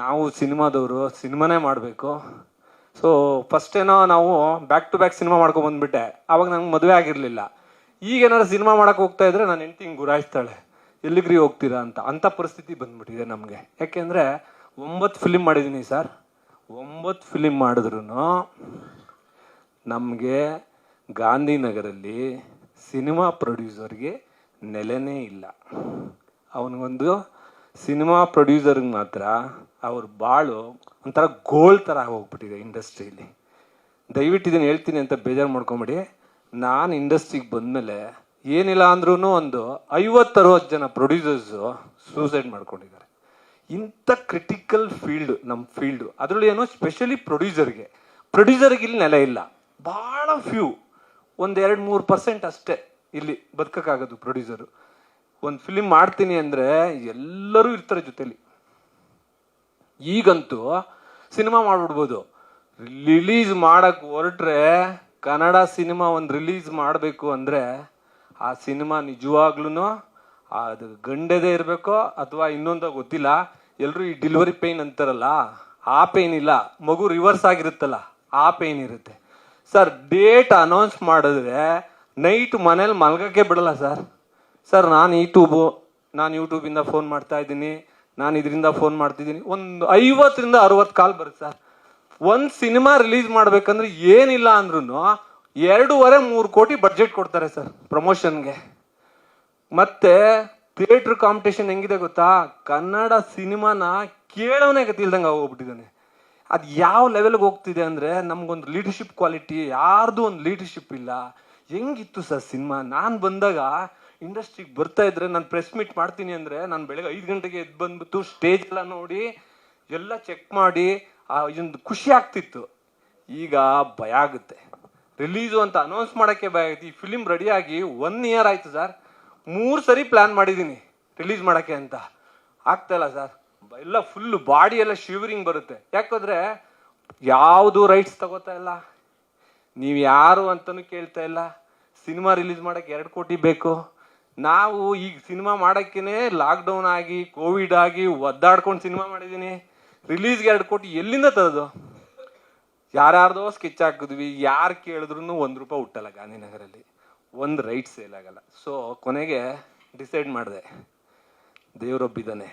ನಾವು ಸಿನಿಮಾದವರು ಸಿನಿಮಾನೇ ಮಾಡಬೇಕು. So first ಏನೋ ನಾವು ಬ್ಯಾಕ್ ಟು ಬ್ಯಾಕ್ ಸಿನಿಮಾ ಮಾಡ್ಕೊಂಡು ಬಂದ್ಬಿಟ್ಟೆ. ಅವಾಗ ನಂಗೆ ಮದುವೆ ಆಗಿರಲಿಲ್ಲ. ಈಗ ಏನಾದ್ರು ಸಿನಿಮಾ ಮಾಡಕ್ಕೆ ಹೋಗ್ತಾ ಇದ್ರೆ ನಾನು ಹೆಂಡತಿ ಹಿಂಗೆ ಗುರಾಯಿಸ್ತಾಳೆ. ಎಲ್ಲಿಗ್ರಿ ಹೋಗ್ತೀರಾ ಅಂತ. ಅಂಥ ಪರಿಸ್ಥಿತಿ ಬಂದ್ಬಿಟ್ಟಿದೆ ನಮಗೆ. ಯಾಕೆಂದರೆ ಒಂಬತ್ತು ಫಿಲಿಮ್ ಮಾಡಿದ್ದೀನಿ ಸರ್. ಒಂಬತ್ತು ಫಿಲಿಮ್ ಮಾಡಿದ್ರು ನಮಗೆ ಗಾಂಧಿನಗರಲ್ಲಿ ಸಿನಿಮಾ ಪ್ರೊಡ್ಯೂಸರ್ಗೆ ನೆಲೆನೇ ಇಲ್ಲ. ಅವನಿಗೊಂದು ಸಿನಿಮಾ ಪ್ರೊಡ್ಯೂಸರ್ಗೆ ಮಾತ್ರ ಅವ್ರ ಬಾಳು ಒಂಥರ ಗೋಲ್ ಥರ ಹೋಗ್ಬಿಟ್ಟಿದೆ ಇಂಡಸ್ಟ್ರಿಯಲ್ಲಿ ದಯವಿಟ್ಟು ಇದನ್ನು ಹೇಳ್ತೀನಿ ಅಂತ ಬೇಜಾರು ಮಾಡ್ಕೊಂಬಿಡಿ. ನಾನು ಇಂಡಸ್ಟ್ರಿಗೆ ಬಂದಮೇಲೆ ಏನಿಲ್ಲ ಅಂದ್ರೂ ಒಂದು ಐವತ್ತರವತ್ತು ಜನ ಪ್ರೊಡ್ಯೂಸರ್ಸು ಸೂಸೈಡ್ ಮಾಡ್ಕೊಂಡಿದ್ದಾರೆ. ಇಂಥ ಕ್ರಿಟಿಕಲ್ ಫೀಲ್ಡು ನಮ್ಮ ಫೀಲ್ಡು. ಅದರಲ್ಲಿ ಏನು ಸ್ಪೆಷಲಿ ಪ್ರೊಡ್ಯೂಸರ್ಗೆ. ಪ್ರೊಡ್ಯೂಸರ್ಗೆ ಇಲ್ಲಿ ನೆಲೆ ಇಲ್ಲ. ಭಾಳ ಫ್ಯೂ. ಒಂದು ಎರಡು ಮೂರು ಪರ್ಸೆಂಟ್ ಅಷ್ಟೇ ಇಲ್ಲಿ ಬದುಕಕ್ಕಾಗೋದು ಪ್ರೊಡ್ಯೂಸರು. ಒಂದು ಫಿಲಿಮ್ ಮಾಡ್ತೀನಿ ಅಂದರೆ ಎಲ್ಲರೂ ಇರ್ತಾರೆ ಜೊತೆಲಿ. ಈಗಂತೂ ಸಿನಿಮಾ ಮಾಡ್ಬಿಡ್ಬೋದು. ರಿಲೀಸ್ ಮಾಡಕ್ ಹೊರಟ್ರೆ ಕನ್ನಡ ಸಿನಿಮಾ ಒಂದು ರಿಲೀಸ್ ಮಾಡಬೇಕು ಅಂದರೆ ಆ ಸಿನಿಮಾ ನಿಜವಾಗ್ಲೂ ಅದು ಗಂಡದೇ ಇರಬೇಕು ಅಥವಾ ಇನ್ನೊಂದು ಗೊತ್ತಿಲ್ಲ. ಎಲ್ಲರೂ ಈ ಡಿಲಿವರಿ ಪೇಯ್ನ್ ಅಂತಾರಲ್ಲ, ಆ ಪೇನ್ ಇಲ್ಲ. ಮಗು ರಿವರ್ಸ್ ಆಗಿರುತ್ತಲ್ಲ, ಆ ಪೇಯ್ನ್ ಇರುತ್ತೆ. ಸರ್ ಡೇಟ್ ಅನೌನ್ಸ್ ಮಾಡಿದ್ರೆ ನೈಟ್ ಮನೇಲಿ ಮಲಗಕ್ಕೆ ಬಿಡಲ್ಲ ಸರ್ ಸರ್, ನಾನು ಯೂಟ್ಯೂಬು ನಾನು ಯೂಟ್ಯೂಬಿಂದ ಫೋನ್ ಮಾಡ್ತಾ ಇದ್ದೀನಿ. ನಾನು ಇದರಿಂದ ಫೋನ್ ಮಾಡ್ತಿದ್ದೀನಿ. ಒಂದು ಐವತ್ತರಿಂದ ಅರವತ್ತು ಕಾಲ್ ಬರುತ್ತೆ ಸರ್. ಒಂದು ಸಿನಿಮಾ ರಿಲೀಸ್ ಮಾಡ್ಬೇಕಂದ್ರೆ ಏನಿಲ್ಲ ಅಂದ್ರೂ ಎರಡೂವರೆ, ಮೂರು ಕೋಟಿ ಬಡ್ಜೆಟ್ ಕೊಡ್ತಾರೆ ಸರ್ ಪ್ರಮೋಷನ್ಗೆ. ಮತ್ತೆ ಥಿಯೇಟ್ರ್ ಕಾಂಪಿಟೇಷನ್ ಹೆಂಗಿದೆ ಗೊತ್ತಾ? ಕನ್ನಡ ಸಿನಿಮಾನ ಕೇಳೋನೇ ಗತಿಲ್ದಂಗೆ ಹೋಗ್ಬಿಟ್ಟಿದ್ದಾನೆ ಅದು ಯಾವ ಲೆವೆಲ್ಗೆ ಹೋಗ್ತಿದೆ ಅಂದರೆ ನಮಗೊಂದು ಲೀಡರ್ಶಿಪ್ ಕ್ವಾಲಿಟಿ ಯಾರ್ದು ಒಂದು ಲೀಡರ್ಶಿಪ್ ಇಲ್ಲ. ಹೆಂಗಿತ್ತು ಸರ್ ಸಿನಿಮಾ? ನಾನು ಬಂದಾಗ ಇಂಡಸ್ಟ್ರಿಗೆ ಬರ್ತಾ ಇದ್ರೆ ನಾನು ಪ್ರೆಸ್ ಮೀಟ್ ಮಾಡ್ತೀನಿ ಅಂದರೆ ನಾನು ಬೆಳಗ್ಗೆ ಐದು ಗಂಟೆಗೆ ಎದ್ದು ಬಂದ್ಬಿಟ್ಟು ಸ್ಟೇಜ್ ಎಲ್ಲ ನೋಡಿ, ಎಲ್ಲ ಚೆಕ್ ಮಾಡಿ, ಆ ಇದೊಂದು ಖುಷಿ ಆಗ್ತಿತ್ತು. ಈಗ ಭಯ ಆಗುತ್ತೆ. ರಿಲೀಸು ಅಂತ ಅನೌನ್ಸ್ ಮಾಡೋಕ್ಕೆ ಭಯ ಆಗುತ್ತೆ. ಈ ಫಿಲಿಮ್ ರೆಡಿಯಾಗಿ ಒನ್ ಇಯರ್ ಆಯಿತು ಸರ್ ಮೂರು ಸರಿ ಪ್ಲ್ಯಾನ್ ಮಾಡಿದ್ದೀನಿ ರಿಲೀಸ್ ಮಾಡೋಕ್ಕೆ ಅಂತ. ಆಗ್ತಾಯಿಲ್ಲ ಸರ್ ಎಲ್ಲ ಫುಲ್ ಬಾಡಿ ಎಲ್ಲ ಶಿವರಿಂಗ್ ಬರುತ್ತೆ. ಯಾಕಂದ್ರೆ ಯಾವುದು ರೈಟ್ಸ್ ತಗೋತಾ ಇಲ್ಲ. ನೀವು ಯಾರು ಅಂತಲೂ ಕೇಳ್ತಾ ಇಲ್ಲ. ಸಿನಿಮಾ ರಿಲೀಸ್ ಮಾಡೋಕ್ಕೆ ಎರಡು ಕೋಟಿ ಬೇಕು. ನಾವು ಈಗ ಸಿನಿಮಾ ಮಾಡೋಕ್ಕೇ ಲಾಕ್ಡೌನ್ ಆಗಿ ಕೋವಿಡ್ ಆಗಿ ಒದ್ದಾಡ್ಕೊಂಡು ಸಿನಿಮಾ ಮಾಡಿದ್ದೀನಿ ರಿಲೀಸ್ಗೆ ಎರಡು ಕೋಟಿ ಎಲ್ಲಿಂದ ತರೋದು? ಯಾರ್ಯಾರ್ದೋ ಸ್ಕೆಚ್ ಹಾಕಿದ್ವಿ, ಯಾರು ಕೇಳಿದ್ರು ಒಂದು ರೂಪಾಯಿ ಹುಟ್ಟಲ್ಲ ಗಾಂಧಿನಗರಲ್ಲಿ. ಒಂದು ರೈಟ್ ಸೇಲ್ ಆಗಲ್ಲ. ಸೊ ಕೊನೆಗೆ ಡಿಸೈಡ್ ಮಾಡಿದೆ. ದೇವರೊಬ್ಬಿದ್ದಾನೆ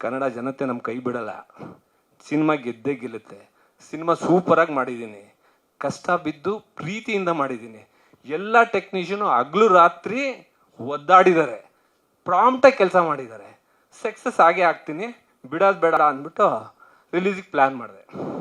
ಕನ್ನಡ ಜನತೆ ನಮ್ಮ ಕೈ ಬಿಡಲ್ಲ. ಸಿನಿಮಾ ಗೆದ್ದೇ ಗೆಲ್ಲುತ್ತೆ. ಸಿನಿಮಾ ಸೂಪರಾಗಿ ಮಾಡಿದ್ದೀನಿ ಕಷ್ಟ ಬಿದ್ದು ಪ್ರೀತಿಯಿಂದ ಮಾಡಿದ್ದೀನಿ ಎಲ್ಲ ಟೆಕ್ನಿಷಿಯನು ಹಗ್ಲು ರಾತ್ರಿ ಒದ್ದಾಡಿದ್ದಾರೆ. ಪ್ರಾಂಪ್ಟಾಗಿ ಕೆಲಸ ಮಾಡಿದ್ದಾರೆ. ಸಕ್ಸಸ್ ಆಗೇ ಆಗ್ತೀನಿ ಬಿಡೋದು ಬೇಡ ಅಂದ್ಬಿಟ್ಟು ರಿಲೀಸಿಗೆ ಪ್ಲ್ಯಾನ್ ಮಾಡಿದೆ.